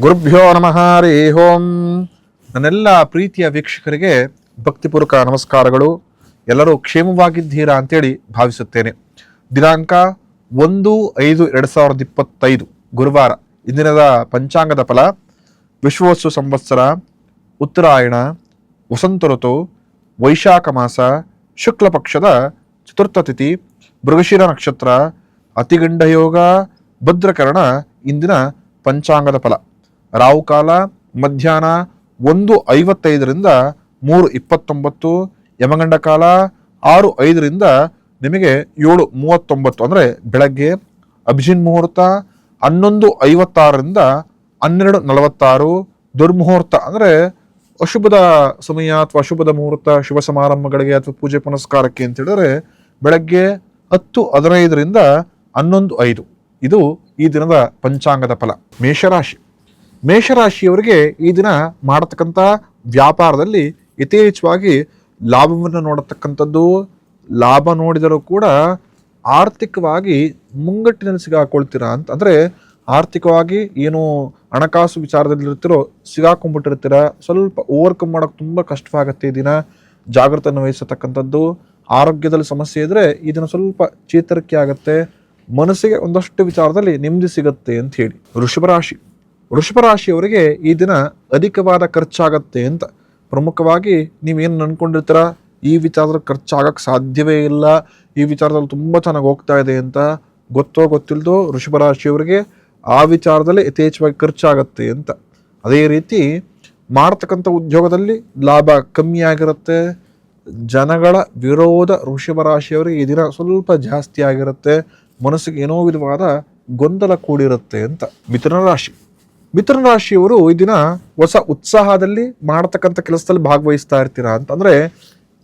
ಗುರುಭ್ಯೋ ನಮಃ, ಹರಿ ಓಂ. ನನ್ನೆಲ್ಲ ಪ್ರೀತಿಯ ವೀಕ್ಷಕರಿಗೆ ಭಕ್ತಿಪೂರ್ವಕ ನಮಸ್ಕಾರಗಳು. ಎಲ್ಲರೂ ಕ್ಷೇಮವಾಗಿದ್ದೀರಾ ಅಂತೇಳಿ ಭಾವಿಸುತ್ತೇನೆ. ದಿನಾಂಕ ಒಂದು ಐದು ಎರಡು ಸಾವಿರದ ಇಪ್ಪತ್ತೈದು, ಗುರುವಾರ. ಇಂದಿನದ ಪಂಚಾಂಗದ ಫಲ ವಿಶ್ವೋತ್ಸವ ಸಂವತ್ಸರ, ಉತ್ತರಾಯಣ, ವಸಂತ ಋತು, ವೈಶಾಖ ಮಾಸ, ಶುಕ್ಲ ಪಕ್ಷದ ಚತುರ್ಥ ತಿಥಿ, ಮೃಗಶಿರ ನಕ್ಷತ್ರ, ಅತಿಗಂಡ ಯೋಗ, ಭದ್ರಕರಣ, ಇಂದಿನ ಪಂಚಾಂಗದ ಫಲ. ರಾಹುಕಾಲ, ಮಧ್ಯಾಹ್ನ ಒಂದು ಐವತ್ತೈದರಿಂದ ಮೂರು ಇಪ್ಪತ್ತೊಂಬತ್ತು, ಯಮಗಂಡ ಕಾಲ ಆರು ಐದರಿಂದ ನಿಮಗೆ ಏಳು ಮೂವತ್ತೊಂಬತ್ತು ಅಂದರೆ ಬೆಳಗ್ಗೆ, ಅಭಿಜಿನ್ ಮುಹೂರ್ತ ಹನ್ನೊಂದು ಐವತ್ತಾರರಿಂದ ಹನ್ನೆರಡು ನಲವತ್ತಾರು, ದುರ್ಮುಹೂರ್ತ ಅಂದರೆ ಅಶುಭದ ಸಮಯ ಅಥವಾ ಅಶುಭದ ಮುಹೂರ್ತ, ಶುಭ ಸಮಾರಂಭಗಳಿಗೆ ಅಥವಾ ಪೂಜೆ ಪುನಸ್ಕಾರಕ್ಕೆ ಅಂತ ಹೇಳಿದ್ರೆ ಬೆಳಗ್ಗೆ ಹತ್ತು ಹದಿನೈದರಿಂದ ಹನ್ನೊಂದು ಐದು. ಇದು ಈ ದಿನದ ಪಂಚಾಂಗದ ಫಲ. ಮೇಷರಾಶಿ. ಮೇಷರಾಶಿಯವರಿಗೆ ಈ ದಿನ ಮಾಡತಕ್ಕಂಥ ವ್ಯಾಪಾರದಲ್ಲಿ ಯಥೇಚ್ಛವಾಗಿ ಲಾಭವನ್ನು ನೋಡತಕ್ಕಂಥದ್ದು. ಲಾಭ ನೋಡಿದರೂ ಕೂಡ ಆರ್ಥಿಕವಾಗಿ ಮುಂಗಟ್ಟಿನಲ್ಲಿ ಸಿಗಾಕೊಳ್ತೀರಾ ಅಂತ, ಅಂದರೆ ಆರ್ಥಿಕವಾಗಿ ಏನು ಹಣಕಾಸು ವಿಚಾರದಲ್ಲಿ ಇರ್ತಿರೋ ಸಿಗಾಕೊಂಡ್ಬಿಟ್ಟಿರ್ತೀರ. ಸ್ವಲ್ಪ ಓವರ್ಕಮ್ ಮಾಡೋಕೆ ತುಂಬ ಕಷ್ಟವಾಗುತ್ತೆ ಈ ದಿನ. ಜಾಗೃತನ ವಹಿಸತಕ್ಕಂಥದ್ದು. ಆರೋಗ್ಯದಲ್ಲಿ ಸಮಸ್ಯೆ ಇದ್ರೆ ಈ ದಿನ ಸ್ವಲ್ಪ ಚೇತರಿಕೆ ಆಗುತ್ತೆ. ಮನಸ್ಸಿಗೆ ಒಂದಷ್ಟು ವಿಚಾರದಲ್ಲಿ ನೆಮ್ಮದಿ ಸಿಗುತ್ತೆ ಅಂತ ಹೇಳಿ. ವೃಷಭ ರಾಶಿ ವೃಷಭ ರಾಶಿಯವರಿಗೆ ಈ ದಿನ ಅಧಿಕವಾದ ಖರ್ಚಾಗತ್ತೆ ಅಂತ. ಪ್ರಮುಖವಾಗಿ ನೀವೇನು ಅಂದ್ಕೊಂಡಿರ್ತೀರ ಈ ವಿಚಾರದಲ್ಲಿ ಖರ್ಚಾಗಕ್ಕೆ ಸಾಧ್ಯವೇ ಇಲ್ಲ, ಈ ವಿಚಾರದಲ್ಲಿ ತುಂಬ ಚೆನ್ನಾಗಿ ಹೋಗ್ತಾ ಇದೆ ಅಂತ ಗೊತ್ತೋ ಗೊತ್ತಿಲ್ಲದೋ ರಾಶಿಯವರಿಗೆ ಆ ವಿಚಾರದಲ್ಲಿ ಯಥೇಚ್ಛವಾಗಿ ಖರ್ಚಾಗತ್ತೆ ಅಂತ. ಅದೇ ರೀತಿ ಮಾಡ್ತಕ್ಕಂಥ ಉದ್ಯೋಗದಲ್ಲಿ ಲಾಭ ಕಮ್ಮಿ ಆಗಿರುತ್ತೆ, ಜನಗಳ ವಿರೋಧ ರಾಶಿಯವರಿಗೆ ಈ ದಿನ ಸ್ವಲ್ಪ ಜಾಸ್ತಿ ಆಗಿರುತ್ತೆ, ಮನಸ್ಸಿಗೆ ಏನೋ ವಿಧವಾದ ಗೊಂದಲ ಕೂಡಿರುತ್ತೆ ಅಂತ. ಮಿಥುನ ರಾಶಿ. ಮಿಥುನ ರಾಶಿಯವರು ಈ ದಿನ ಹೊಸ ಉತ್ಸಾಹದಲ್ಲಿ ಮಾಡತಕ್ಕಂಥ ಕೆಲಸದಲ್ಲಿ ಭಾಗವಹಿಸ್ತಾ ಇರ್ತೀರಾ ಅಂತಂದ್ರೆ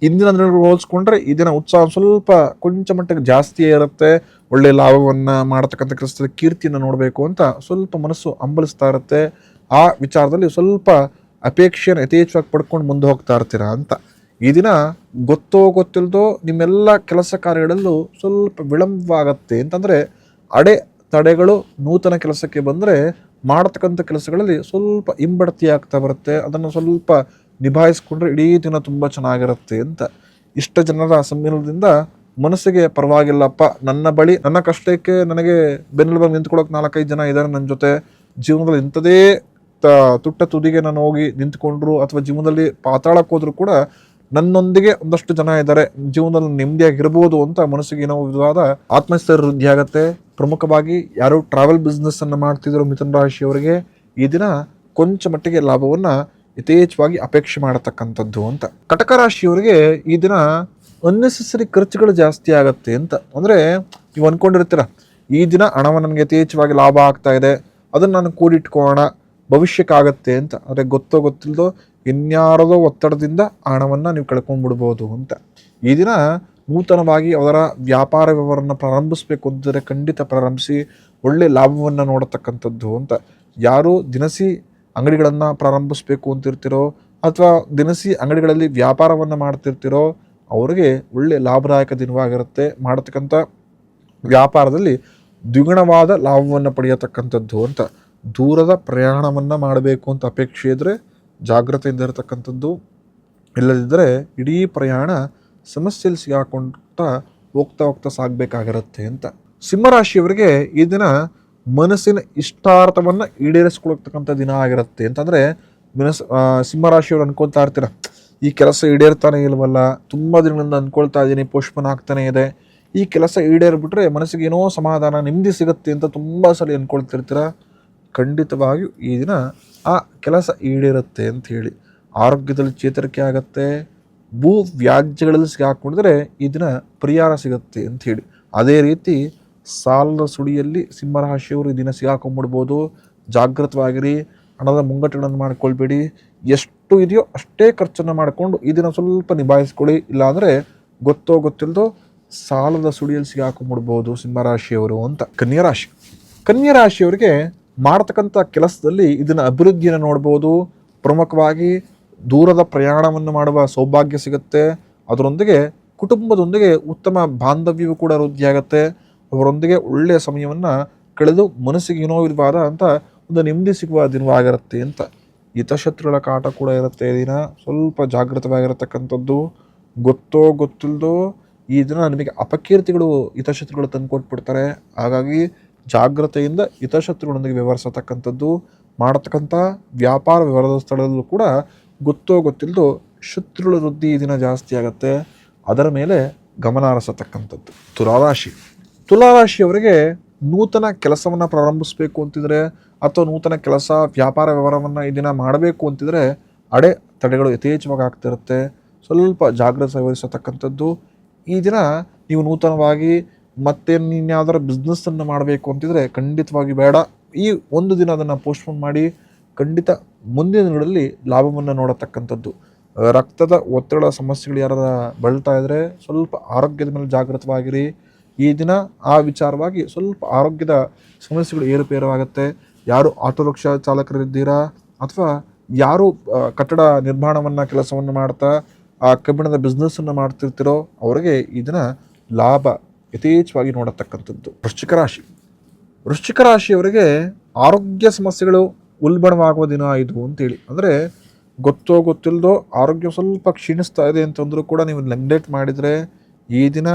ಇಂದಿನ ದಿನಗಳು ಹೋಲಿಸ್ಕೊಂಡ್ರೆ ಈ ದಿನ ಉತ್ಸಾಹ ಸ್ವಲ್ಪ ಕೊಂಚ ಮಟ್ಟಕ್ಕೆ ಜಾಸ್ತಿ ಇರುತ್ತೆ. ಒಳ್ಳೆ ಲಾಭವನ್ನ ಮಾಡತಕ್ಕಂಥ ಕೆಲಸದಲ್ಲಿ ಕೀರ್ತಿಯನ್ನು ನೋಡಬೇಕು ಅಂತ ಸ್ವಲ್ಪ ಮನಸ್ಸು ಹಂಬಲಿಸ್ತಾ ಇರುತ್ತೆ. ಆ ವಿಚಾರದಲ್ಲಿ ಸ್ವಲ್ಪ ಅಪೇಕ್ಷೆಯನ್ನು ಯಥೇಚ್ಛವಾಗಿ ಪಡ್ಕೊಂಡು ಮುಂದೆ ಹೋಗ್ತಾ ಇರ್ತೀರಾ ಅಂತ. ಈ ದಿನ ಗೊತ್ತೋ ಗೊತ್ತಿಲ್ಲದೋ ನಿಮ್ಮೆಲ್ಲ ಕೆಲಸ ಕಾರ್ಯಗಳಲ್ಲೂ ಸ್ವಲ್ಪ ವಿಳಂಬವಾಗತ್ತೆ. ಅಂತಂದರೆ ಅಡೆ ತಡೆಗಳು ನೂತನ ಕೆಲಸಕ್ಕೆ ಬಂದರೆ ಮಾಡತಕ್ಕಂಥ ಕೆಲಸಗಳಲ್ಲಿ ಸ್ವಲ್ಪ ಹಿಂಬಡ್ತಿ ಆಗ್ತಾ ಬರುತ್ತೆ. ಅದನ್ನು ಸ್ವಲ್ಪ ನಿಭಾಯಿಸ್ಕೊಂಡ್ರೆ ಇಡೀ ದಿನ ತುಂಬ ಚೆನ್ನಾಗಿರುತ್ತೆ ಅಂತ ಇಷ್ಟ ಜನರ ಸಮ್ಮಿಲನದಿಂದ ಮನಸ್ಸಿಗೆ ಪರವಾಗಿಲ್ಲಪ್ಪ. ನನ್ನ ಬಳಿ ನನ್ನ ಕಷ್ಟಕ್ಕೆ ನನಗೆ ಬೆನ್ನೆಲುಬಾಗಿ ನಿಂತ್ಕೊಳ್ಳೋಕೆ ನಾಲ್ಕೈದು ಜನ ಇದ್ದಾರೆ ನನ್ನ ಜೊತೆ. ಜೀವನದಲ್ಲಿ ಇಂಥದೇ ತ- ತುಟ್ಟ ತುದಿಗೆ ನಾನು ಹೋಗಿ ನಿಂತ್ಕೊಂಡ್ರು ಅಥವಾ ಜೀವನದಲ್ಲಿ ಪಾತಾಳಕ್ಕೆ ಹೋದರೂ ಕೂಡ ನನ್ನೊಂದಿಗೆ ಒಂದಷ್ಟು ಜನ ಇದ್ದಾರೆ. ಜೀವನದಲ್ಲಿ ನೆಮ್ಮದಿಯಾಗಿರ್ಬೋದು ಅಂತ ಮನಸ್ಸಿಗೆ ಏನೋ ವಿಧವಾದ ಆತ್ಮಸ್ಥೈರ್ಯ ವೃದ್ಧಿ ಆಗತ್ತೆ ಪ್ರಮುಖವಾಗಿ ಯಾರು ಟ್ರಾವೆಲ್ ಬಿಸ್ನೆಸ್ಸನ್ನು ಮಾಡ್ತಿದ್ರು ಮಿಥುನ ರಾಶಿಯವರಿಗೆ ಈ ದಿನ ಕೊಂಚ ಮಟ್ಟಿಗೆ ಲಾಭವನ್ನು ಯಥೇಚ್ಛವಾಗಿ ಅಪೇಕ್ಷೆ ಮಾಡತಕ್ಕಂಥದ್ದು ಅಂತ. ಕಟಕ ರಾಶಿಯವರಿಗೆ ಈ ದಿನ ಅನ್ನೆಸೆಸರಿ ಖರ್ಚುಗಳು ಜಾಸ್ತಿ ಆಗುತ್ತೆ ಅಂತ. ಅಂದರೆ ನೀವು ಅಂದ್ಕೊಂಡಿರ್ತೀರ ಈ ದಿನ ಹಣವನ್ನು ನನಗೆ ಯಥೇಚ್ಛವಾಗಿ ಲಾಭ ಆಗ್ತಾ ಇದೆ, ಅದನ್ನು ನಾನು ಕೂಡಿಟ್ಕೋಣ ಭವಿಷ್ಯಕ್ಕಾಗತ್ತೆ ಅಂತ. ಅಂದರೆ ಗೊತ್ತೋ ಗೊತ್ತಿಲ್ಲದೋ ಇನ್ಯಾರದೋ ಒತ್ತಡದಿಂದ ಹಣವನ್ನು ನೀವು ಕಳ್ಕೊಂಡ್ಬಿಡ್ಬೋದು ಅಂತ. ಈ ದಿನ ನೂತನವಾಗಿ ಅವರ ವ್ಯಾಪಾರ ವ್ಯವಹಾರವನ್ನು ಪ್ರಾರಂಭಿಸಬೇಕು ಅಂತಿದ್ರೆ ಖಂಡಿತ ಪ್ರಾರಂಭಿಸಿ ಒಳ್ಳೆ ಲಾಭವನ್ನು ನೋಡತಕ್ಕಂಥದ್ದು ಅಂತ. ಯಾರು ದಿನಸಿ ಅಂಗಡಿಗಳನ್ನು ಪ್ರಾರಂಭಿಸಬೇಕು ಅಂತಿರ್ತಿರೋ ಅಥವಾ ದಿನಸಿ ಅಂಗಡಿಗಳಲ್ಲಿ ವ್ಯಾಪಾರವನ್ನು ಮಾಡ್ತಿರ್ತಿರೋ ಅವರಿಗೆ ಒಳ್ಳೆ ಲಾಭದಾಯಕ ದಿನವಾಗಿರುತ್ತೆ. ಮಾಡತಕ್ಕಂಥ ವ್ಯಾಪಾರದಲ್ಲಿ ದ್ವಿಗುಣವಾದ ಲಾಭವನ್ನು ಪಡೆಯತಕ್ಕಂಥದ್ದು ಅಂತ. ದೂರದ ಪ್ರಯಾಣವನ್ನು ಮಾಡಬೇಕು ಅಂತ ಅಪೇಕ್ಷೆ ಇದ್ದರೆ ಜಾಗ್ರತೆಯಿಂದ ಇರತಕ್ಕಂಥದ್ದು. ಇಲ್ಲದಿದ್ದರೆ ಇಡೀ ಪ್ರಯಾಣ ಸಮಸ್ಯೆಯಲ್ಲಿ ಸಿಗಾಕೊಂಡ್ತಾ ಹೋಗ್ತಾ ಹೋಗ್ತಾ ಸಾಗಬೇಕಾಗಿರುತ್ತೆ ಅಂತ. ಸಿಂಹರಾಶಿಯವರಿಗೆ ಈ ದಿನ ಮನಸ್ಸಿನ ಇಷ್ಟಾರ್ಥವನ್ನು ಈಡೇರಿಸ್ಕೊಳ್ತಕ್ಕಂಥ ದಿನ ಆಗಿರುತ್ತೆ. ಅಂತಂದರೆ ಮನಸ್ ಸಿಂಹರಾಶಿಯವ್ರು ಅನ್ಕೊಳ್ತಾ ಇರ್ತೀರ, ಈ ಕೆಲಸ ಈಡೇರ್ತಾನೆ ಇಲ್ವಲ್ಲ, ತುಂಬ ದಿನಗಳಿಂದ ಅಂದ್ಕೊಳ್ತಾ ಇದ್ದೀನಿ, ಪುಷ್ಪನ ಆಗ್ತಾನೆ ಇದೆ. ಈ ಕೆಲಸ ಈಡೇರಿಬಿಟ್ರೆ ಮನಸ್ಸಿಗೆ ಏನೋ ಸಮಾಧಾನ, ನೆಮ್ಮದಿ ಸಿಗುತ್ತೆ ಅಂತ ತುಂಬ ಸಲ ಅಂದ್ಕೊಳ್ತಿರ್ತೀರ ಖಂಡಿತವಾಗಿಯೂ ಈ ದಿನ ಆ ಕೆಲಸ ಈಡೇರುತ್ತೆ ಅಂತ ಹೇಳಿ. ಆರೋಗ್ಯದಲ್ಲಿ ಚೇತರಿಕೆ ಆಗತ್ತೆ ಭೂ ವ್ಯಾಜ್ಯಗಳಲ್ಲಿ ಸಿಗಾಕೊಂಡಿದ್ರೆ ಇದನ್ನ ಪರಿಹಾರ ಸಿಗುತ್ತೆ ಅಂತ ಹೇಳಿ. ಅದೇ ರೀತಿ ಸಾಲದ ಸುಳಿಯಲ್ಲಿ ಸಿಂಹರಾಶಿಯವರು ಇದನ್ನ ದಿನ ಸಿಗಾಕೊಂಡ್ಬಿಡ್ಬೋದು. ಜಾಗೃತವಾಗಿರಿ ಹಣದ ಮುಂಗಟ್ಟುಗಳನ್ನು ಮಾಡ್ಕೊಳ್ಬೇಡಿ. ಎಷ್ಟು ಇದೆಯೋ ಅಷ್ಟೇ ಖರ್ಚನ್ನು ಮಾಡಿಕೊಂಡು ಇದನ್ನು ಸ್ವಲ್ಪ ನಿಭಾಯಿಸ್ಕೊಳ್ಳಿ. ಇಲ್ಲಾಂದರೆ ಗೊತ್ತೋ ಗೊತ್ತಿಲ್ಲದೋ ಸಾಲದ ಸುಳಿಯಲ್ಲಿ ಸಿಗಾಕೊಂಡ್ಬಿಡ್ಬೋದು ಸಿಂಹರಾಶಿಯವರು ಅಂತ. ಕನ್ಯಾ ರಾಶಿ. ಕನ್ಯಾ ರಾಶಿಯವರಿಗೆ ಮಾಡತಕ್ಕಂಥ ಕೆಲಸದಲ್ಲಿ ಇದನ್ನ ಅಭಿವೃದ್ಧಿಯನ್ನು ನೋಡ್ಬೋದು. ಪ್ರಮುಖವಾಗಿ ದೂರದ ಪ್ರಯಾಣವನ್ನು ಮಾಡುವ ಸೌಭಾಗ್ಯ ಸಿಗುತ್ತೆ. ಅದರೊಂದಿಗೆ ಕುಟುಂಬದೊಂದಿಗೆ ಉತ್ತಮ ಬಾಂಧವ್ಯವೂ ಕೂಡ ವೃದ್ಧಿಯಾಗತ್ತೆ. ಅವರೊಂದಿಗೆ ಒಳ್ಳೆಯ ಸಮಯವನ್ನು ಕಳೆದು ಮನಸ್ಸಿಗೆ ಏನೋ ವಿಧವಾದ ಅಂತ ಒಂದು ನೆಮ್ಮದಿ ಸಿಗುವ ದಿನವಾಗಿರುತ್ತೆ ಅಂತ. ಹಿತಶತ್ರುಗಳ ಕಾಟ ಕೂಡ ಇರುತ್ತೆ ದಿನ. ಸ್ವಲ್ಪ ಜಾಗೃತವಾಗಿರತಕ್ಕಂಥದ್ದು. ಗೊತ್ತೋ ಗೊತ್ತಿಲ್ಲದೋ ಈ ದಿನ ನಿಮಗೆ ಅಪಕೀರ್ತಿಗಳು ಹಿತಶತ್ರುಗಳು ತಂದು ಕೊಟ್ಬಿಡ್ತಾರೆ. ಹಾಗಾಗಿ ಜಾಗ್ರತೆಯಿಂದ ಹಿತಶತ್ರುಗಳೊಂದಿಗೆ ವ್ಯವಹರಿಸತಕ್ಕಂಥದ್ದು. ಮಾಡತಕ್ಕಂಥ ವ್ಯಾಪಾರ ವ್ಯವಹಾರದ ಸ್ಥಳದಲ್ಲೂ ಕೂಡ ಗೊತ್ತೋ ಗೊತ್ತಿಲ್ಲದೋ ಶತ್ರುಗಳ ವೃದ್ಧಿ ದಿನ ಜಾಸ್ತಿ ಆಗುತ್ತೆ. ಅದರ ಮೇಲೆ ಗಮನ ಹರಿಸತಕ್ಕಂಥದ್ದು ತುಲಾರಾಶಿ. ತುಲಾರಾಶಿಯವರಿಗೆ ನೂತನ ಕೆಲಸವನ್ನು ಪ್ರಾರಂಭಿಸಬೇಕು ಅಂತಿದ್ರೆ ಅಥವಾ ನೂತನ ಕೆಲಸ, ವ್ಯಾಪಾರ ವ್ಯವಹಾರವನ್ನು ಈ ದಿನ ಮಾಡಬೇಕು ಅಂತಿದ್ರೆ ಅಡೆ ತಡೆಗಳು ಯಥೇಚ್ಛವಾಗಿ ಆಗ್ತಿರುತ್ತೆ ಸ್ವಲ್ಪ ಜಾಗ್ರತೆ ವಹಿಸತಕ್ಕಂಥದ್ದು ಈ ದಿನ ನೀವು ನೂತನವಾಗಿ ಮತ್ತೆ ಇನ್ಯಾವುದಾರ ಬಿಸ್ನೆಸ್ಸನ್ನು ಮಾಡಬೇಕು ಅಂತಿದ್ರೆ ಖಂಡಿತವಾಗಿ ಬೇಡ. ಈ ಒಂದು ದಿನ ಅದನ್ನು ಪೋಸ್ಟ್ಪೋನ್ ಮಾಡಿ ಖಂಡಿತ ಮುಂದಿನ ದಿನಗಳಲ್ಲಿ ಲಾಭವನ್ನು ನೋಡತಕ್ಕಂಥದ್ದು. ರಕ್ತದ ಒತ್ತಡ ಸಮಸ್ಯೆಗಳು ಯಾರ ಬಳಲ್ತಾ ಇದ್ದರೆ ಸ್ವಲ್ಪ ಆರೋಗ್ಯದ ಮೇಲೆ ಜಾಗೃತವಾಗಿರಿ. ಈ ದಿನ ಆ ವಿಚಾರವಾಗಿ ಸ್ವಲ್ಪ ಆರೋಗ್ಯದ ಸಮಸ್ಯೆಗಳು ಏರುಪೇರವಾಗುತ್ತೆ ಯಾರು ಆಟೋ ರಿಕ್ಷಾ ಚಾಲಕರಿದ್ದೀರಾ? ಅಥವಾ ಯಾರು ಕಟ್ಟಡ ನಿರ್ಮಾಣವನ್ನು ಕೆಲಸವನ್ನು ಮಾಡ್ತಾ, ಆ ಕಬ್ಬಿಣದ ಬಿಸ್ನೆಸ್ಸನ್ನು ಮಾಡ್ತಿರ್ತಿರೋ ಅವರಿಗೆ ಈ ದಿನ ಲಾಭ ಯಥೇಚ್ಛವಾಗಿ ನೋಡತಕ್ಕಂಥದ್ದು. ವೃಶ್ಚಿಕ ರಾಶಿ. ವೃಶ್ಚಿಕ ರಾಶಿಯವರಿಗೆ ಆರೋಗ್ಯ ಸಮಸ್ಯೆಗಳು ಉಲ್ಬಣವಾಗುವ ದಿನ ಇದು ಅಂತೇಳಿ. ಅಂದರೆ ಗೊತ್ತೋ ಗೊತ್ತಿಲ್ಲದೋ ಆರೋಗ್ಯ ಸ್ವಲ್ಪ ಕ್ಷೀಣಿಸ್ತಾ ಇದೆ ಅಂತಂದರೂ ಕೂಡ ನೀವು ನೆಗ್ಲೆಕ್ಟ್ ಮಾಡಿದರೆ ಈ ದಿನ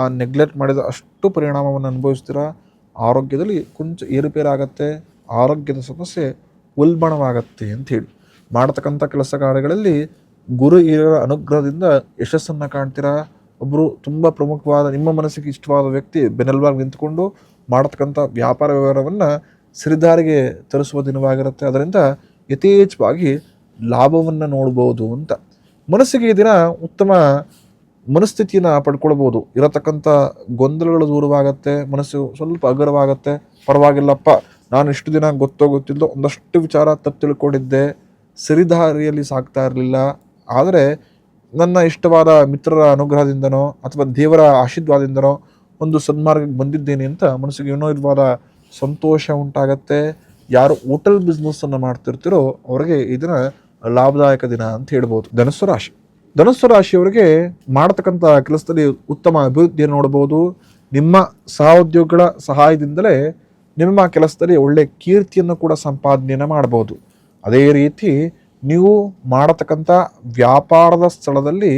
ಆ ನೆಗ್ಲೆಕ್ಟ್ ಮಾಡಿದ ಅಷ್ಟು ಪರಿಣಾಮವನ್ನು ಅನುಭವಿಸ್ತೀರಾ? ಆರೋಗ್ಯದಲ್ಲಿ ಕೊಂಚ ಏರುಪೇರಾಗತ್ತೆ, ಆರೋಗ್ಯದ ಸಮಸ್ಯೆ ಉಲ್ಬಣವಾಗತ್ತೆ ಅಂಥೇಳಿ. ಮಾಡತಕ್ಕಂಥ ಕೆಲಸ ಕಾರ್ಯಗಳಲ್ಲಿ ಗುರು ಹಿರಿಯರ ಅನುಗ್ರಹದಿಂದ ಯಶಸ್ಸನ್ನು ಕಾಣ್ತೀರಾ? ಒಬ್ಬರು ತುಂಬ ಪ್ರಮುಖವಾದ, ನಿಮ್ಮ ಮನಸ್ಸಿಗೆ ಇಷ್ಟವಾದ ವ್ಯಕ್ತಿ ಬೆನ್ನೆಲುಬಾಗಿ ನಿಂತುಕೊಂಡು ಮಾಡತಕ್ಕಂಥ ವ್ಯಾಪಾರ ವ್ಯವಹಾರವನ್ನು ಸಿರಿದಾರಿಗೆ ತರಿಸುವ ದಿನವಾಗಿರುತ್ತೆ. ಅದರಿಂದ ಯಥೇಚ್ಛವಾಗಿ ಲಾಭವನ್ನು ನೋಡ್ಬೋದು ಅಂತ. ಮನಸ್ಸಿಗೆ ಈ ದಿನ ಉತ್ತಮ ಮನಸ್ಥಿತಿಯನ್ನು ಪಡ್ಕೊಳ್ಬೋದು. ಇರತಕ್ಕಂಥ ಗೊಂದಲಗಳು ದೂರವಾಗತ್ತೆ, ಮನಸ್ಸು ಸ್ವಲ್ಪ ಅಗರವಾಗತ್ತೆ ಪರವಾಗಿಲ್ಲಪ್ಪ, ನಾನು ಇಷ್ಟು ದಿನ ಗೊತ್ತೋ ಗೊತ್ತಿಲ್ಲದೋ ಒಂದಷ್ಟು ವಿಚಾರ ತಪ್ಪು ತಿಳ್ಕೊಂಡಿದ್ದೆ. ಸಿರಿದಾರಿಯಲ್ಲಿ ಸಾಕ್ತಾ ಇರಲಿಲ್ಲ. ಆದರೆ ನನ್ನ ಇಷ್ಟವಾದ ಮಿತ್ರರ ಅನುಗ್ರಹದಿಂದನೋ ಅಥವಾ ದೇವರ ಆಶೀರ್ವಾದದಿಂದನೋ ಒಂದು ಸನ್ಮಾರ್ಗಕ್ಕೆ ಬಂದಿದ್ದೇನೆ ಅಂತ ಮನಸ್ಸಿಗೆ ಏನೋ ಇರುವಾದ ಸಂತೋಷ ಉಂಟಾಗತ್ತೆ. ಯಾರು ಹೋಟೆಲ್ ಬಿಸ್ನೆಸ್ಸನ್ನು ಮಾಡ್ತಿರ್ತಿರೋ ಅವರಿಗೆ ಈ ದಿನ ಲಾಭದಾಯಕ ದಿನ ಅಂತ ಹೇಳ್ಬೋದು. ಧನಸ್ಸು ರಾಶಿ. ಧನಸ್ಸು ರಾಶಿಯವರಿಗೆ ಮಾಡತಕ್ಕಂಥ ಕೆಲಸದಲ್ಲಿ ಉತ್ತಮ ಅಭಿವೃದ್ಧಿಯನ್ನು ನೋಡ್ಬೋದು. ನಿಮ್ಮ ಸಹೋದ್ಯೋಗಿಗಳ ಸಹಾಯದಿಂದಲೇ ನಿಮ್ಮ ಕೆಲಸದಲ್ಲಿ ಒಳ್ಳೆ ಕೀರ್ತಿಯನ್ನು ಕೂಡ ಸಂಪಾದನೆಯನ್ನು ಮಾಡ್ಬೋದು. ಅದೇ ರೀತಿ ನೀವು ಮಾಡತಕ್ಕಂಥ ವ್ಯಾಪಾರದ ಸ್ಥಳದಲ್ಲಿ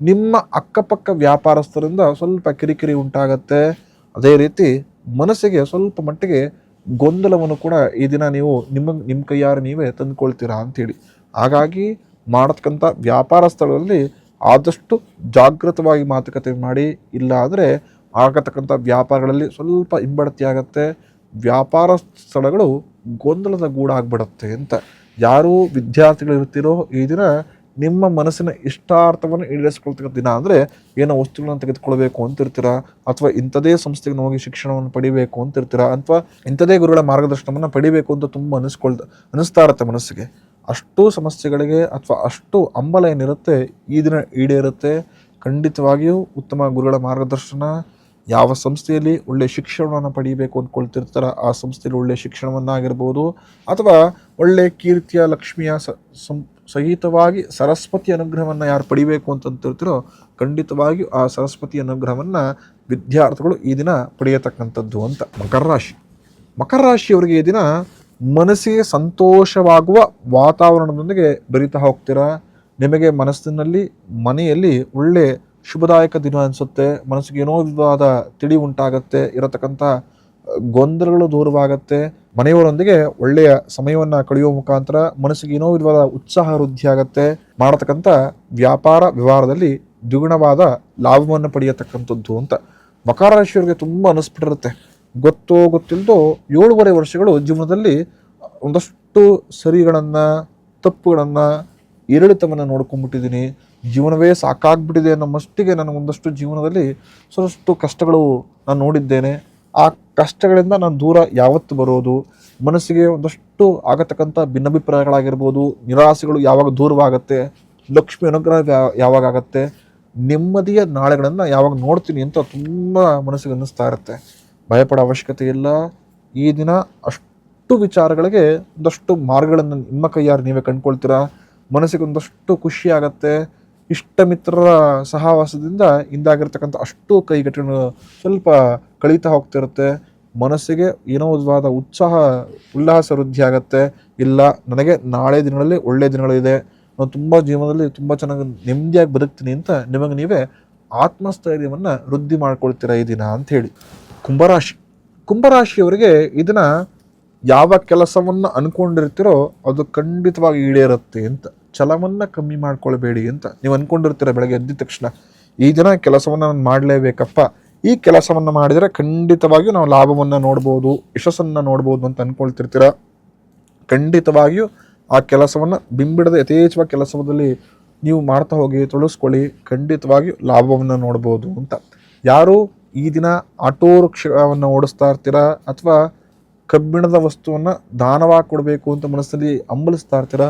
ನಿಮ್ಮ ಅಕ್ಕಪಕ್ಕ ವ್ಯಾಪಾರಸ್ಥರಿಂದ ಸ್ವಲ್ಪ ಕಿರಿಕಿರಿ ಉಂಟಾಗತ್ತೆ. ಅದೇ ರೀತಿ ಮನಸ್ಸಿಗೆ ಸ್ವಲ್ಪ ಮಟ್ಟಿಗೆ ಗೊಂದಲವನ್ನು ಕೂಡ ಈ ದಿನ ನೀವು ನಿಮ್ಮ ನಿಮ್ಮ ಕೈಯಾರು ನೀವೇ ತಂದುಕೊಳ್ತೀರಾ ಅಂಥೇಳಿ. ಹಾಗಾಗಿ ಮಾಡತಕ್ಕಂಥ ವ್ಯಾಪಾರ ಸ್ಥಳದಲ್ಲಿ ಆದಷ್ಟು ಜಾಗೃತವಾಗಿ ಮಾತುಕತೆ ಮಾಡಿ, ಇಲ್ಲ ಅಂದರೆ ಆಗತಕ್ಕಂಥ ವ್ಯಾಪಾರಗಳಲ್ಲಿ ಸ್ವಲ್ಪ ಹಿಂಬಡತಿ ಆಗತ್ತೆ, ವ್ಯಾಪಾರ ಸ್ಥಳಗಳು ಗೊಂದಲದ ಗೂಡಾಗ್ಬಿಡತ್ತೆ ಅಂತ. ಯಾರು ವಿದ್ಯಾರ್ಥಿಗಳು ಇರ್ತೀರೋ ಈ ದಿನ ನಿಮ್ಮ ಮನಸ್ಸಿನ ಇಷ್ಟಾರ್ಥವನ್ನು ಈಡೇರಿಸ್ಕೊಳ್ತಕ್ಕಂಥ ದಿನ ಅಂದರೆ ಏನೋ ವಸ್ತುಗಳನ್ನು ತೆಗೆದುಕೊಳ್ಬೇಕು ಅಂತಿರ್ತೀರಾ? ಅಥವಾ ಇಂಥದೇ ಸಂಸ್ಥೆಗೆ ಹೋಗಿ ಶಿಕ್ಷಣವನ್ನು ಪಡಿಬೇಕು ಅಂತಿರ್ತೀರಾ? ಅಥವಾ ಇಂಥದೇ ಗುರುಗಳ ಮಾರ್ಗದರ್ಶನವನ್ನು ಪಡಿಬೇಕು ಅಂತ ತುಂಬ ಅನಿಸ್ಕೊಳ್ತ ಅನಿಸ್ತಾ ಇರುತ್ತೆ ಮನಸ್ಸಿಗೆ. ಅಷ್ಟು ಸಮಸ್ಯೆಗಳಿಗೆ ಅಥವಾ ಅಷ್ಟು ಹಂಬಲ ಏನಿರುತ್ತೆ ಈ ದಿನ ಈಡೇರುತ್ತೆ. ಖಂಡಿತವಾಗಿಯೂ ಉತ್ತಮ ಗುರುಗಳ ಮಾರ್ಗದರ್ಶನ, ಯಾವ ಸಂಸ್ಥೆಯಲ್ಲಿ ಒಳ್ಳೆಯ ಶಿಕ್ಷಣವನ್ನು ಪಡೀಬೇಕು ಅಂದ್ಕೊಳ್ತಿರ್ತಾರ, ಆ ಸಂಸ್ಥೆಯಲ್ಲಿ ಒಳ್ಳೆಯ ಶಿಕ್ಷಣವನ್ನಾಗಿರ್ಬೋದು. ಅಥವಾ ಒಳ್ಳೆಯ ಕೀರ್ತಿಯ ಲಕ್ಷ್ಮಿಯ ಸಂ ಸಹಿತವಾಗಿ ಸರಸ್ವತಿ ಅನುಗ್ರಹವನ್ನು ಯಾರು ಪಡಿಬೇಕು ಅಂತಂತಿರ್ತೀರೋ ಖಂಡಿತವಾಗಿಯೂ ಆ ಸರಸ್ವತಿ ಅನುಗ್ರಹವನ್ನು ವಿದ್ಯಾರ್ಥಿಗಳು ಈ ದಿನ ಪಡೆಯತಕ್ಕಂಥದ್ದು ಅಂತ. ಮಕರ ರಾಶಿ. ಮಕರ ರಾಶಿಯವರಿಗೆ ಈ ದಿನ ಮನಸ್ಸಿಗೆ ಸಂತೋಷವಾಗುವ ವಾತಾವರಣದೊಂದಿಗೆ ಬರಿತಾ ಹೋಗ್ತೀರಾ? ನಿಮಗೆ ಮನಸ್ಸಿನಲ್ಲಿ, ಮನೆಯಲ್ಲಿ ಒಳ್ಳೆ ಶುಭದಾಯಕ ದಿನ ಅನಿಸುತ್ತೆ. ಮನಸ್ಸಿಗೆ ಏನೋ ವಿವಾದ, ತಿಳಿ ಉಂಟಾಗತ್ತೆ. ಇರತಕ್ಕಂಥ ಗೊಂದಲಗಳು ದೂರವಾಗತ್ತೆ. ಮನೆಯವರೊಂದಿಗೆ ಒಳ್ಳೆಯ ಸಮಯವನ್ನು ಕಳೆಯುವ ಮುಖಾಂತರ ಮನಸ್ಸಿಗೆ ಏನೋ ವಿಧವಾದ ಉತ್ಸಾಹ ವೃದ್ಧಿ ಆಗತ್ತೆ ಮಾಡತಕ್ಕಂಥ ವ್ಯಾಪಾರ ವ್ಯವಹಾರದಲ್ಲಿ ದ್ವಿಗುಣವಾದ ಲಾಭವನ್ನು ಪಡೆಯತಕ್ಕಂಥದ್ದು ಅಂತ ಮಕರ ರಾಶಿಯವರಿಗೆ ತುಂಬ ಅನಿಸ್ಬಿಟ್ಟಿರುತ್ತೆ. ಗೊತ್ತೋ ಗೊತ್ತಿಲ್ಲದೋ ಏಳುವರೆ ವರ್ಷಗಳು ಜೀವನದಲ್ಲಿ ಒಂದಷ್ಟು ಸರಿಗಳನ್ನು, ತಪ್ಪುಗಳನ್ನು, ಏರಿಳಿತವನ್ನು ನೋಡ್ಕೊಂಡ್ಬಿಟ್ಟಿದ್ದೀನಿ. ಜೀವನವೇ ಸಾಕಾಗ್ಬಿಟ್ಟಿದೆ ಅನ್ನೋ ಮಷ್ಟಿಗೆ ನನಗೊಂದಷ್ಟು ಜೀವನದಲ್ಲಿ ಸ್ವಲ್ಪ ಕಷ್ಟಗಳು ನಾನು ನೋಡಿದ್ದೇನೆ. ಆ ಕಷ್ಟಗಳಿಂದ ನಾನು ದೂರ ಯಾವತ್ತು ಬರೋದು, ಮನಸ್ಸಿಗೆ ಒಂದಷ್ಟು ಆಗತಕ್ಕಂಥ ಭಿನ್ನಾಭಿಪ್ರಾಯಗಳಾಗಿರ್ಬೋದು, ನಿರಾಸೆಗಳು ಯಾವಾಗ ದೂರವಾಗತ್ತೆ, ಲಕ್ಷ್ಮಿ ಅನುಗ್ರಹ ಯಾವಾಗ ಆಗತ್ತೆ, ನೆಮ್ಮದಿಯ ನಾಳೆಗಳನ್ನು ಯಾವಾಗ ನೋಡ್ತೀನಿ ಅಂತ ತುಂಬ ಮನಸ್ಸಿಗೆ ಅನ್ನಿಸ್ತಾ ಇರುತ್ತೆ. ಭಯಪಡೋ ಅವಶ್ಯಕತೆ ಇಲ್ಲ. ಈ ದಿನ ಅಷ್ಟು ವಿಚಾರಗಳಿಗೆ ಒಂದಷ್ಟು ಮಾರ್ಗಗಳನ್ನು ನಿಮ್ಮ ಕೈಯಾರು ನೀವೇ ಕಂಡುಕೊಳ್ತೀರಾ, ಮನಸ್ಸಿಗೆ ಒಂದಷ್ಟು ಖುಷಿ ಆಗತ್ತೆ ಇಷ್ಟ ಮಿತ್ರರ ಸಹವಾಸದಿಂದ ಇಂದಾಗಿರ್ತಕ್ಕಂಥ ಅಷ್ಟು ಕೈಗಟ್ಟನ್ನು ಸ್ವಲ್ಪ ಕಳೀತಾ ಹೋಗ್ತಿರುತ್ತೆ. ಮನಸ್ಸಿಗೆ ಏನೋ ವಿಧವಾದ ಉತ್ಸಾಹ, ಉಲ್ಲಾಸ ವೃದ್ಧಿ ಆಗತ್ತೆ ಇಲ್ಲ, ನನಗೆ ನಾಳೆ ದಿನಗಳಲ್ಲಿ ಒಳ್ಳೆ ದಿನಗಳಿದೆ. ನಾನು ತುಂಬ ಜೀವನದಲ್ಲಿ ತುಂಬ ಚೆನ್ನಾಗಿ ನೆಮ್ಮದಿಯಾಗಿ ಬದುಕ್ತೀನಿ ಅಂತ ನಿಮಗೆ ನೀವೇ ಆತ್ಮಸ್ಥೈರ್ಯವನ್ನು ವೃದ್ಧಿ ಮಾಡ್ಕೊಳ್ತೀರಾ ಈ ದಿನ ಅಂತ ಹೇಳಿ. ಕುಂಭರಾಶಿ. ಕುಂಭರಾಶಿಯವರಿಗೆ ಇದನ್ನು ಯಾವ ಕೆಲಸವನ್ನು ಅನ್ಕೊಂಡಿರ್ತೀರೋ ಅದು ಖಂಡಿತವಾಗಿ ಈಡೇರುತ್ತೆ ಅಂತ. ಛಲವನ್ನ ಕಮ್ಮಿ ಮಾಡ್ಕೊಳ್ಬೇಡಿ ಅಂತ ನೀವು ಅನ್ಕೊಂಡಿರ್ತೀರ ಬೆಳಗ್ಗೆ ಎದ್ದ ತಕ್ಷಣ. ಈ ದಿನ ಕೆಲಸವನ್ನು ನಾನು ಮಾಡಲೇಬೇಕಪ್ಪ. ಈ ಕೆಲಸವನ್ನು ಮಾಡಿದರೆ ಖಂಡಿತವಾಗಿಯೂ ನಾವು ಲಾಭವನ್ನು ನೋಡ್ಬೋದು, ಯಶಸ್ಸನ್ನು ನೋಡ್ಬೋದು ಅಂತ ಅಂದ್ಕೊಳ್ತಿರ್ತೀರ ಖಂಡಿತವಾಗಿಯೂ ಆ ಕೆಲಸವನ್ನು ಬಿಂಬಿಡದ ಯಥೇಚ್ಛವಾಗಿ ಕೆಲಸದಲ್ಲಿ ನೀವು ಮಾಡ್ತಾ ಹೋಗಿ ತೊಳಸ್ಕೊಳ್ಳಿ ಖಂಡಿತವಾಗಿಯೂ ಲಾಭವನ್ನು ನೋಡ್ಬೋದು ಅಂತ. ಯಾರು ಈ ದಿನ ಆಟೋ ರಿಕ್ಷಾವನ್ನು ಓಡಿಸ್ತಾ ಇರ್ತೀರಾ ಅಥವಾ ಕಬ್ಬಿಣದ ವಸ್ತುವನ್ನು ದಾನವಾಗಿ ಕೊಡಬೇಕು ಅಂತ ಮನಸ್ಸಲ್ಲಿ ಅಂಬಲಿಸ್ತಾ ಇರ್ತೀರಾ?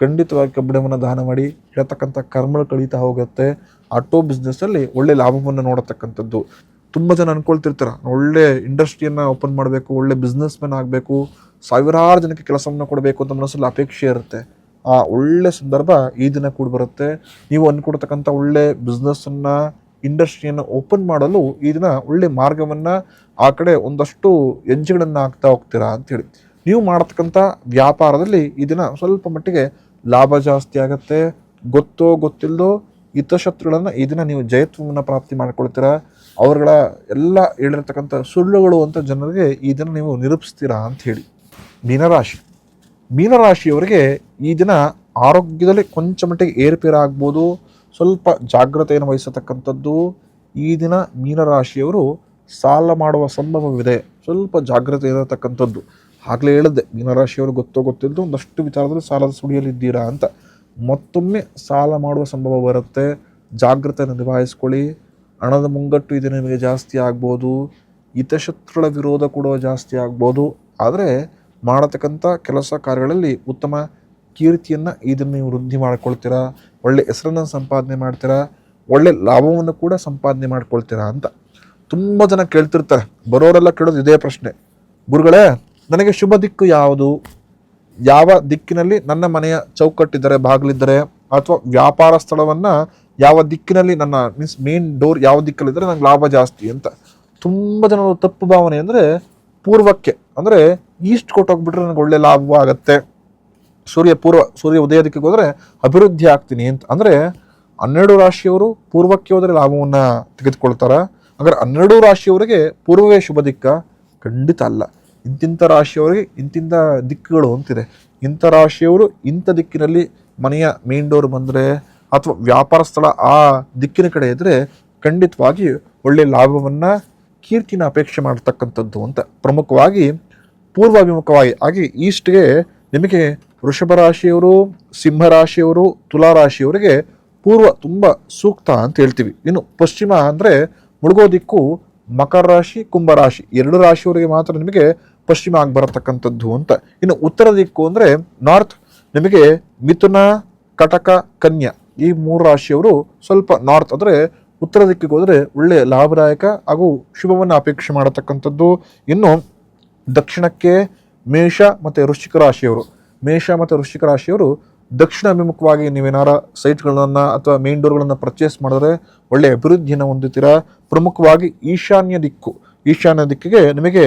ಖಂಡಿತವಾಗಿ ಕಬ್ಬಿಣವನ್ನು ದಾನ ಮಾಡಿ ಹೇಳ್ತಕ್ಕಂಥ ಕರ್ಮಗಳು ಕಳೀತಾ ಹೋಗುತ್ತೆ. ಆಟೋ ಬಿಸ್ನೆಸ್ಸಲ್ಲಿ ಒಳ್ಳೆ ಲಾಭವನ್ನು ನೋಡತಕ್ಕಂಥದ್ದು. ತುಂಬ ಜನ ಅನ್ಕೊಳ್ತಿರ್ತಾರೆ ಒಳ್ಳೆ ಇಂಡಸ್ಟ್ರಿಯನ್ನು ಓಪನ್ ಮಾಡಬೇಕು, ಒಳ್ಳೆ ಬಿಸ್ನೆಸ್ ಮ್ಯಾನ್ ಆಗಬೇಕು, ಸಾವಿರಾರು ಜನಕ್ಕೆ ಕೆಲಸವನ್ನು ಕೊಡಬೇಕು ಅಂತ ಮನಸ್ಸಲ್ಲಿ ಅಪೇಕ್ಷೆ ಇರುತ್ತೆ. ಆ ಒಳ್ಳೆ ಸಂದರ್ಭ ಈ ದಿನ ಕೂಡ ಬರುತ್ತೆ. ನೀವು ಅಂದ್ಕೊಡ್ತಕ್ಕಂಥ ಒಳ್ಳೆ ಬಿಸ್ನೆಸ್ಸನ್ನು ಇಂಡಸ್ಟ್ರಿಯನ್ನು ಓಪನ್ ಮಾಡಲು ಈ ದಿನ ಒಳ್ಳೆ ಮಾರ್ಗವನ್ನು ಆ ಕಡೆ ಒಂದಷ್ಟು ಹೆಜ್ಜೆಗಳನ್ನು ಹಾಕ್ತಾ ಹೋಗ್ತೀರಾ ಅಂತೇಳಿ ನೀವು ಮಾಡತಕ್ಕಂಥ ವ್ಯಾಪಾರದಲ್ಲಿ ಈ ದಿನ ಸ್ವಲ್ಪ ಮಟ್ಟಿಗೆ ಲಾಭ ಜಾಸ್ತಿ ಆಗುತ್ತೆ. ಗೊತ್ತೋ ಗೊತ್ತಿಲ್ಲದೋ ಹಿತಶತ್ರುಗಳನ್ನು ಈ ದಿನ ನೀವು ಜಯತ್ವವನ್ನು ಪ್ರಾಪ್ತಿ ಮಾಡ್ಕೊಳ್ತೀರಾ? ಅವರುಗಳ ಎಲ್ಲ ಹೇಳಿರ್ತಕ್ಕಂಥ ಸುಳ್ಳುಗಳು ಅಂತ ಜನರಿಗೆ ಈ ದಿನ ನೀವು ನಿರೂಪಿಸ್ತೀರಾ ಅಂತ ಹೇಳಿ. ಮೀನರಾಶಿ. ಮೀನರಾಶಿಯವರಿಗೆ ಈ ದಿನ ಆರೋಗ್ಯದಲ್ಲಿ ಕೊಂಚ ಮಟ್ಟಿಗೆ ಏರುಪೇರು ಆಗ್ಬೋದು ಸ್ವಲ್ಪ ಜಾಗ್ರತೆಯನ್ನು ವಹಿಸತಕ್ಕಂಥದ್ದು. ಈ ದಿನ ಮೀನರಾಶಿಯವರು ಸಾಲ ಮಾಡುವ ಸಂಭವವಿದೆ. ಸ್ವಲ್ಪ ಜಾಗ್ರತೆ ಇರತಕ್ಕಂಥದ್ದು. ಆಗಲೇ ಹೇಳಿದ್ದೆ, ಮೀನರಾಶಿಯವರು ಗೊತ್ತೋ ಗೊತ್ತಿಲ್ಲದೆ ಒಂದಷ್ಟು ವಿಚಾರದಲ್ಲಿ ಸಾಲದ ಸುಳಿಯಲ್ಲಿದ್ದೀರಾ ಅಂತ. ಮತ್ತೊಮ್ಮೆ ಸಾಲ ಮಾಡುವ ಸಂಭವ ಬರುತ್ತೆ. ಜಾಗ್ರತೆಯನ್ನು ನಿಭಾಯಿಸ್ಕೊಳ್ಳಿ. ಹಣದ ಮುಂಗಟ್ಟು ಇದು, ನಿಮಗೆ ಜಾಸ್ತಿ ಆಗ್ಬೋದು. ಹಿತಶತ್ರುಗಳ ವಿರೋಧ ಕೂಡ ಜಾಸ್ತಿ ಆಗ್ಬೋದು. ಆದರೆ ಮಾಡತಕ್ಕಂಥ ಕೆಲಸ ಕಾರ್ಯಗಳಲ್ಲಿ ಉತ್ತಮ ಕೀರ್ತಿಯನ್ನು ಇದನ್ನು ನೀವು ವೃದ್ಧಿ ಮಾಡ್ಕೊಳ್ತೀರಾ? ಒಳ್ಳೆ ಹೆಸರನ್ನು ಸಂಪಾದನೆ ಮಾಡ್ತೀರಾ? ಒಳ್ಳೆ ಲಾಭವನ್ನು ಕೂಡ ಸಂಪಾದನೆ ಮಾಡ್ಕೊಳ್ತೀರಾ ಅಂತ. ತುಂಬ ಜನ ಕೇಳ್ತಿರ್ತಾರೆ. ಬರೋರೆಲ್ಲ ಕೇಳೋದು ಇದೇ ಪ್ರಶ್ನೆ. ಗುರುಗಳೇ ನನಗೆ ಶುಭ ದಿಕ್ಕು ಯಾವುದು? ಯಾವ ದಿಕ್ಕಿನಲ್ಲಿ ನನ್ನ ಮನೆಯ ಚೌಕಟ್ಟಿದ್ದರೆ, ಬಾಗಿಲಿದ್ದರೆ, ಅಥವಾ ವ್ಯಾಪಾರ ಸ್ಥಳವನ್ನು ಯಾವ ದಿಕ್ಕಿನಲ್ಲಿ ನನ್ನ ಮೀನ್ಸ್ ಮೇನ್ ಡೋರ್ ಯಾವ ದಿಕ್ಕಲ್ಲಿದ್ದರೆ ನಂಗೆ ಲಾಭ ಜಾಸ್ತಿ ಅಂತ. ತುಂಬ ಜನರ ತಪ್ಪು ಭಾವನೆ ಅಂದರೆ ಪೂರ್ವಕ್ಕೆ, ಅಂದರೆ ಈಸ್ಟ್ ಕೊಟ್ಟೋಗ್ಬಿಟ್ರೆ ನನಗೆ ಒಳ್ಳೆ ಲಾಭ ಆಗುತ್ತೆ. ಸೂರ್ಯ ಪೂರ್ವ, ಸೂರ್ಯ ಉದಯ ದಿಕ್ಕಿಗೆ ಹೋದರೆ ಅಭಿವೃದ್ಧಿ ಆಗ್ತೀನಿ ಅಂತ. ಅಂದರೆ ಹನ್ನೆರಡು ರಾಶಿಯವರು ಪೂರ್ವಕ್ಕೆ ಹೋದರೆ ಲಾಭವನ್ನು ತೆಗೆದುಕೊಳ್ತಾರೆ? ಹಾಗಾದ್ರೆ ಹನ್ನೆರಡು ರಾಶಿಯವರಿಗೆ ಪೂರ್ವವೇ ಶುಭ ದಿಕ್ಕ ಖಂಡಿತ ಅಲ್ಲ. ಇಂತಿಂಥ ರಾಶಿಯವರಿಗೆ ಇಂತಿಂಥ ದಿಕ್ಕುಗಳು ಅಂತಿದೆ. ಇಂಥ ರಾಶಿಯವರು ಇಂಥ ದಿಕ್ಕಿನಲ್ಲಿ ಮನೆಯ ಮೇನ್ ಡೋರ್ ಬಂದರೆ ಅಥವಾ ವ್ಯಾಪಾರ ಸ್ಥಳ ಆ ದಿಕ್ಕಿನ ಕಡೆ ಇದ್ದರೆ ಖಂಡಿತವಾಗಿ ಒಳ್ಳೆಯ ಲಾಭವನ್ನು ಕೀರ್ತಿನ ಅಪೇಕ್ಷೆ ಮಾಡ್ತಕ್ಕಂಥದ್ದು ಅಂತ ಪ್ರಮುಖವಾಗಿ ಪೂರ್ವಾಭಿಮುಖವಾಗಿ ಹಾಗೆ ಈಸ್ಟ್ಗೆ ನಿಮಗೆ ವೃಷಭ ರಾಶಿಯವರು, ಸಿಂಹ ರಾಶಿಯವರು, ತುಲಾ ರಾಶಿಯವರಿಗೆ ಪೂರ್ವ ತುಂಬ ಸೂಕ್ತ ಅಂತ ಹೇಳ್ತೀವಿ. ಇನ್ನು ಪಶ್ಚಿಮ ಅಂದರೆ ಮುಳುಗೋ ದಿಕ್ಕು ಮಕರ ರಾಶಿ, ಕುಂಭ ರಾಶಿ. ಎರಡು ರಾಶಿಯವರಿಗೆ ಮಾತ್ರ ನಿಮಗೆ ಪಶ್ಚಿಮ ಆಗಿ ಬರತಕ್ಕಂಥದ್ದು ಅಂತ. ಇನ್ನು ಉತ್ತರ ದಿಕ್ಕು ಅಂದರೆ ನಾರ್ತ್ ನಿಮಗೆ ಮಿಥುನ, ಕಟಕ, ಕನ್ಯಾ ಈ ಮೂರು ರಾಶಿಯವರು ಸ್ವಲ್ಪ ನಾರ್ತ್ ಅಂದರೆ ಉತ್ತರ ದಿಕ್ಕಿಗೆ ಹೋದರೆ ಒಳ್ಳೆ ಲಾಭದಾಯಕ ಹಾಗೂ ಶುಭವನ್ನು ಅಪೇಕ್ಷೆ ಮಾಡತಕ್ಕಂಥದ್ದು. ಇನ್ನು ದಕ್ಷಿಣಕ್ಕೆ ಮೇಷ ಮತ್ತು ವೃಶ್ಚಿಕ ರಾಶಿಯವರು. ಮೇಷ ಮತ್ತು ವೃಶ್ಚಿಕ ರಾಶಿಯವರು ದಕ್ಷಿಣ ಅಭಿಮುಖವಾಗಿ ನೀವೇನಾರ ಸೈಟ್ಗಳನ್ನು ಅಥವಾ ಮೇನ್ ಡೋರ್ಗಳನ್ನು ಪರ್ಚೇಸ್ ಮಾಡಿದ್ರೆ ಒಳ್ಳೆ ಅಭಿವೃದ್ಧಿಯನ್ನು ಹೊಂದುತ್ತೀರಾ? ಪ್ರಮುಖವಾಗಿ ಈಶಾನ್ಯ ದಿಕ್ಕು. ಈಶಾನ್ಯ ದಿಕ್ಕಿಗೆ ನಿಮಗೆ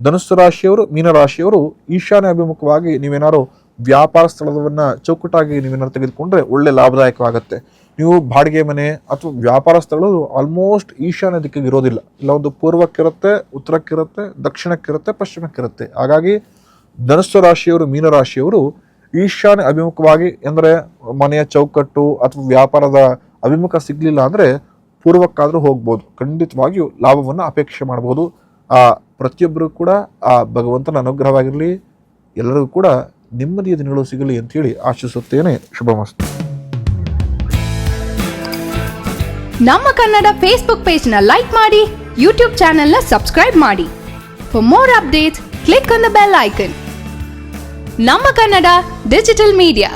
ಧನುಸ್ಸು ರಾಶಿಯವರು ಮೀನರಾಶಿಯವರು ಈಶಾನ್ಯ ಅಭಿಮುಖವಾಗಿ ನೀವೇನಾದ್ರು ವ್ಯಾಪಾರ ಸ್ಥಳವನ್ನು ಚೌಕಟ್ಟಾಗಿ ನೀವೇನಾದ್ರು ತೆಗೆದುಕೊಂಡ್ರೆ ಒಳ್ಳೆ ಲಾಭದಾಯಕವಾಗುತ್ತೆ. ನೀವು ಬಾಡಿಗೆ ಮನೆ ಅಥವಾ ವ್ಯಾಪಾರ ಸ್ಥಳಗಳು ಆಲ್ಮೋಸ್ಟ್ ಈಶಾನ್ಯ ದಿಕ್ಕಿಗೆ ಇರೋದಿಲ್ಲ. ಇಲ್ಲ, ಒಂದು ಪೂರ್ವಕ್ಕಿರುತ್ತೆ, ಉತ್ತರಕ್ಕಿರುತ್ತೆ, ದಕ್ಷಿಣಕ್ಕಿರುತ್ತೆ, ಪಶ್ಚಿಮಕ್ಕಿರುತ್ತೆ. ಹಾಗಾಗಿ ಧನುಸ್ಸು ರಾಶಿಯವರು ಮೀನರಾಶಿಯವರು ಈಶಾನ್ಯ ಅಭಿಮುಖವಾಗಿ ಅಂದರೆ ಮನೆಯ ಚೌಕಟ್ಟು ಅಥವಾ ವ್ಯಾಪಾರದ ಅಭಿಮುಖ ಸಿಗಲಿಲ್ಲ ಅಂದರೆ ಪೂರ್ವಕ್ಕಾದರೂ ಹೋಗ್ಬೋದು. ಖಂಡಿತವಾಗಿಯೂ ಲಾಭವನ್ನು ಅಪೇಕ್ಷೆ ಮಾಡ್ಬೋದು ಆ ಪ್ರತಿಯೊಬ್ಬರೂ ಕೂಡ ಆ ಭಗವಂತನ ಅನುಗ್ರಹವಾಗಿರಲಿ. ಎಲ್ಲರಿಗೂ ಕೂಡ ನೆಮ್ಮದಿಯ ದಿನಗಳು ಸಿಗಲಿ ಅಂತೇಳಿ ಆಶಿಸುತ್ತೇನೆ. ಶುಭಮಸ್ತು ನಮ್ಮ ಕನ್ನಡ ಫೇಸ್ಬುಕ್ ಪೇಜ್ನ ಲೈಕ್ ಮಾಡಿ ಯೂಟ್ಯೂಬ್ ಚಾನೆಲ್ನ ಸಬ್ಸ್ಕ್ರೈಬ್ ಮಾಡಿ. For more updates click on the bell icon ನಮ್ಮ ಕನ್ನಡ ಡಿಜಿಟಲ್ ಮೀಡಿಯಾ